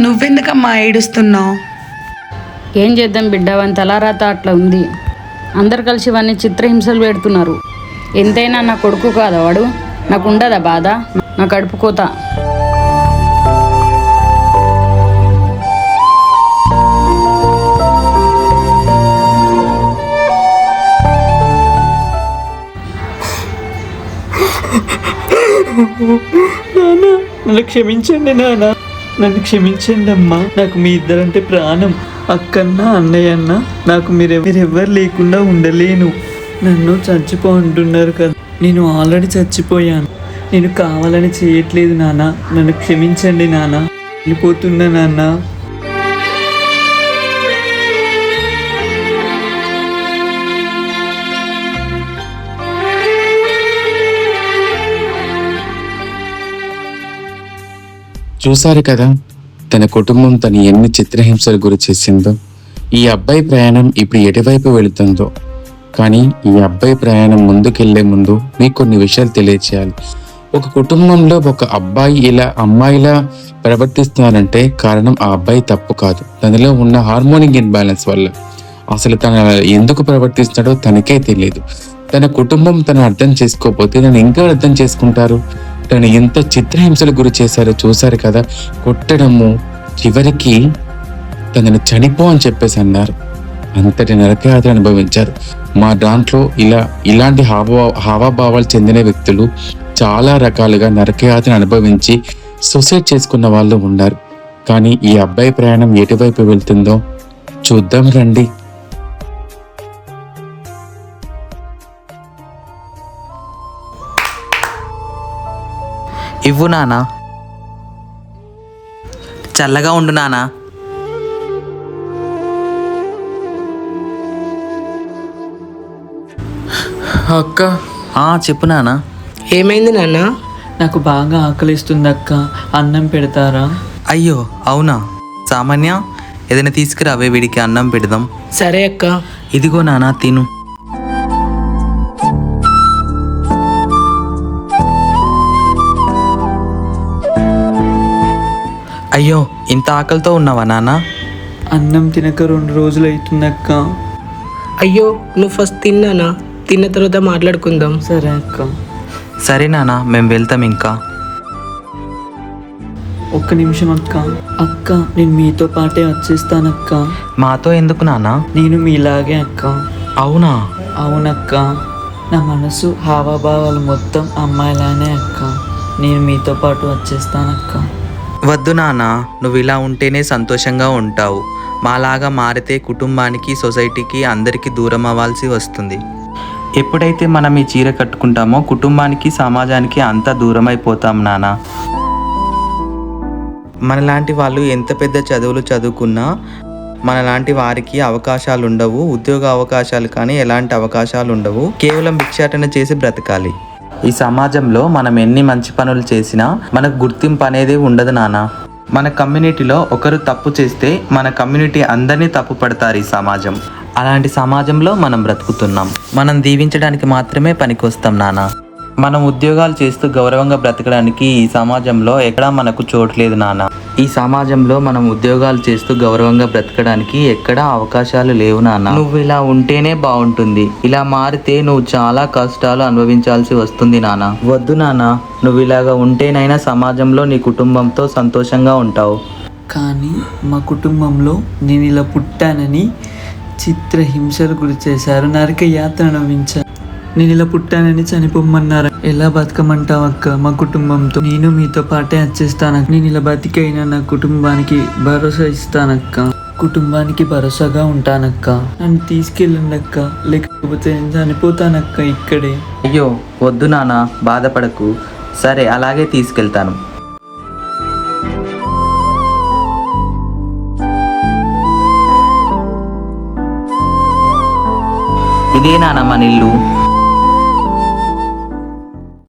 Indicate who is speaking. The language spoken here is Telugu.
Speaker 1: నువ్వెందుకమ్మా ఏడుస్తున్నావు?
Speaker 2: ఏం చేద్దాం బిడ్డ వాని తలారాత అట్లా ఉంది. అందరు కలిసి వాడిని చిత్రహింసలు పెడుతున్నారు. ఎంతైనా నా కొడుకు కాదా వాడు? నాకు ఉండదా బాధ? నా కడుపు కోత.
Speaker 3: నాన్న నన్ను క్షమించండి నాన్న. నన్ను క్షమించండి అమ్మా నాకు మీ ఇద్దరంటే ప్రాణం. అక్కన్న అన్నయ్య అన్న నాకు మీరె మీరెవ్వరు లేకుండా ఉండలేను. నన్ను చచ్చిపో అంటున్నారు కదా. నేను ఆల్రెడీ చచ్చిపోయాను. నేను కావాలని చేయట్లేదు నాన్న. నన్ను క్షమించండి నాన్న. వెళ్ళిపోతున్నా నాన్న.
Speaker 4: చూశారు కదా తన కుటుంబం తను ఎన్ని చిత్రహింసలు గురి చేసిందో. ఈ అబ్బాయి ప్రయాణం ఇప్పుడు ఎటువైపు వెళుతుందో. కానీ ఈ అబ్బాయి ప్రయాణం ముందుకెళ్ళే ముందు మీకు కొన్ని విషయాలు తెలియచేయాలి. ఒక కుటుంబంలో ఒక అబ్బాయి ఇలా అమ్మాయిలా ప్రవర్తిస్తున్నారంటే కారణం ఆ అబ్బాయి తప్పు కాదు. తనలో ఉన్న హార్మోనిక్ ఇన్బ్యాలెన్స్ వల్ల. అసలు తన ఎందుకు ప్రవర్తిస్తున్నాడో తనకే తెలియదు. తన కుటుంబం తను అర్థం చేసుకోకపోతే తను ఇంకా అర్థం చేసుకుంటారు? తను ఎంత చిత్రహింసలు గురి చేశారో చూశారు కదా. కొట్టడము చివరికి తనని చనిపో అని చెప్పేసి అన్నారు. అంతటి నరకయాత్ర అనుభవించారు. మా దాంట్లో ఇలా ఇలాంటి హావ హావభావాలు చెందిన వ్యక్తులు చాలా రకాలుగా నరకయాత్ర అనుభవించి సూసైడ్ చేసుకున్న వాళ్ళు ఉన్నారు. కానీ ఈ అబ్బాయి ప్రయాణం ఎటువైపు వెళ్తుందో చూద్దాం రండి.
Speaker 5: ఇవ్వు నానా. చల్లగా ఉండు నానా.
Speaker 3: అక్క.
Speaker 5: ఆ, చెప్పు నానా.
Speaker 6: ఏమైంది నాన్న?
Speaker 3: నాకు బాగా ఆకలిస్తుంది అక్క. అన్నం పెడతారా?
Speaker 5: అయ్యో అవునా. సామాన్య ఏదైనా తీసుకురావే వీడికి అన్నం పెడదాం.
Speaker 6: సరే అక్క.
Speaker 5: ఇదిగో నానా తిను. అయ్యో ఇంత ఆకలితో ఉన్నావా నానా
Speaker 3: అన్నం తినక రెండు రోజులు అవుతుంది అక్క
Speaker 6: అయ్యో నువ్వు ఫస్ట్ తిన్నానా? తిన్న తర్వాత మాట్లాడుకుందాం.
Speaker 3: సరే అక్క.
Speaker 5: సరే నానా మేము వెళ్తాం ఇంకా.
Speaker 3: ఒక్క నిమిషం అక్క. అక్క నేను మీతో పాటే వచ్చేస్తానక్క.
Speaker 5: మాతో ఎందుకు నానా
Speaker 3: నేను మీలాగే అక్క.
Speaker 5: అవునా?
Speaker 3: అవునక్క. నా మనసు హావభావాలు మొత్తం అమ్మాయిలానే అక్క. నేను మీతో పాటు వచ్చేస్తానక్క.
Speaker 5: వద్దు నాన్న నువ్వు ఇలా ఉంటేనే సంతోషంగా ఉంటావు. మాలాగా మారితే కుటుంబానికి సొసైటీకి అందరికీ దూరం అవ్వాల్సి వస్తుంది. ఎప్పుడైతే మనం ఈ చీర కట్టుకుంటామో కుటుంబానికి సమాజానికి అంతా దూరం అయిపోతాం నాన్న. మనలాంటి వాళ్ళు ఎంత పెద్ద చదువులు చదువుకున్నా మనలాంటి వారికి అవకాశాలు ఉండవు ఉద్యోగ అవకాశాలు కానీ ఎలాంటి అవకాశాలు ఉండవు కేవలం భిక్షాటన చేసి బ్రతకాలి. ఈ సమాజంలో మనం ఎన్ని మంచి పనులు చేసినా మనకు గుర్తింపు అనేది ఉండదు నాన్న మన కమ్యూనిటీలో ఒకరు తప్పు చేస్తే మన కమ్యూనిటీ అందరినీ తప్పు పడతారు ఈ సమాజం. అలాంటి సమాజంలో మనం బ్రతుకుతున్నాం. మనం దీవించడానికి మాత్రమే పనికొస్తాం నానా. మనం ఉద్యోగాలు చేస్తూ గౌరవంగా బ్రతకడానికి ఈ సమాజంలో ఎక్కడా మనకు చోట్లేదు నాన్న ఈ సమాజంలో మనం ఉద్యోగాలు చేస్తూ గౌరవంగా బ్రతకడానికి ఎక్కడా అవకాశాలు లేవు నాన్న నువ్వు ఇలా ఉంటేనే బాగుంటుంది. ఇలా మారితే నువ్వు చాలా కష్టాలు అనుభవించాల్సి వస్తుంది నాన్న వద్దు నాన్న నువ్వు ఇలాగా ఉంటేనైనా సమాజంలో నీ కుటుంబంతో సంతోషంగా ఉంటావు.
Speaker 3: కానీ మా కుటుంబంలో నేను ఇలా పుట్టానని చిత్రహింసలు గురి చేశారు. నరక యాత్ర నవ్వించారు నేను ఇలా పుట్టానని చనిపోమన్నారు. ఎలా బతకమంటావు అక్క? మా కుటుంబంతో. నేను మీతో పాటే వచ్చేస్తానక్క నేను ఇలా బతికైనా నా కుటుంబానికి భరోసా ఇస్తానక్క కుటుంబానికి భరోసాగా ఉంటానక్క నన్ను తీసుకెళ్ళండి అక్క. లేకపోతే నేను చనిపోతానక్క ఇక్కడే.
Speaker 5: అయ్యో వద్దు నాన్న బాధపడకు. సరే అలాగే తీసుకెళ్తాను. ఇదే నాన్న మన ఇల్లు.